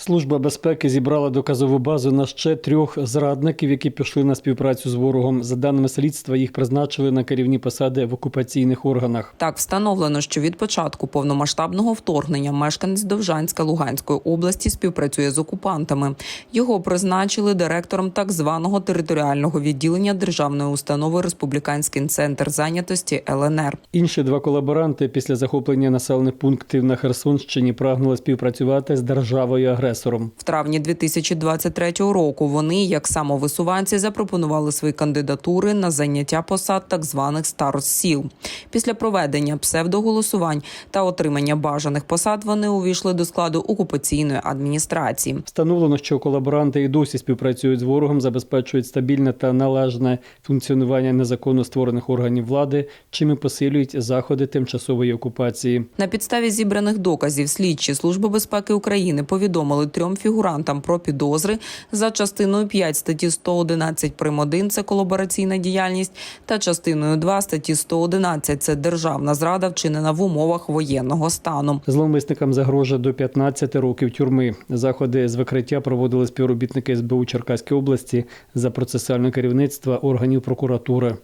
Служба безпеки зібрала доказову базу на ще трьох зрадників, які пішли на співпрацю з ворогом. За даними слідства, їх призначили на керівні посади в окупаційних органах. Так встановлено, що від початку повномасштабного вторгнення мешканець Довжанська Луганської області співпрацює з окупантами. Його призначили директором так званого територіального відділення державної установи Республіканський центр зайнятості ЛНР. Інші два колаборанти після захоплення населених пунктів на Херсонщині прагнули співпрацювати з державою агресором. В травні 2023 року вони, як самовисуванці, запропонували свої кандидатури на заняття посад так званих старост сіл. Після проведення псевдоголосувань та отримання бажаних посад вони увійшли до складу окупаційної адміністрації. Встановлено, що колаборанти і досі співпрацюють з ворогом, забезпечують стабільне та належне функціонування незаконно створених органів влади, чим і посилюють заходи тимчасової окупації. На підставі зібраних доказів слідчі Служби безпеки України повідомили трьом фігурантам про підозри за частиною 5 статті 111 прим. 1 – це колабораційна діяльність, та частиною 2 статті 111 – це державна зрада, вчинена в умовах воєнного стану. Зловмисникам загрожує до 15 років тюрми. Заходи з викриття проводили співробітники СБУ Черкаської області за процесуальне керівництва органів прокуратури.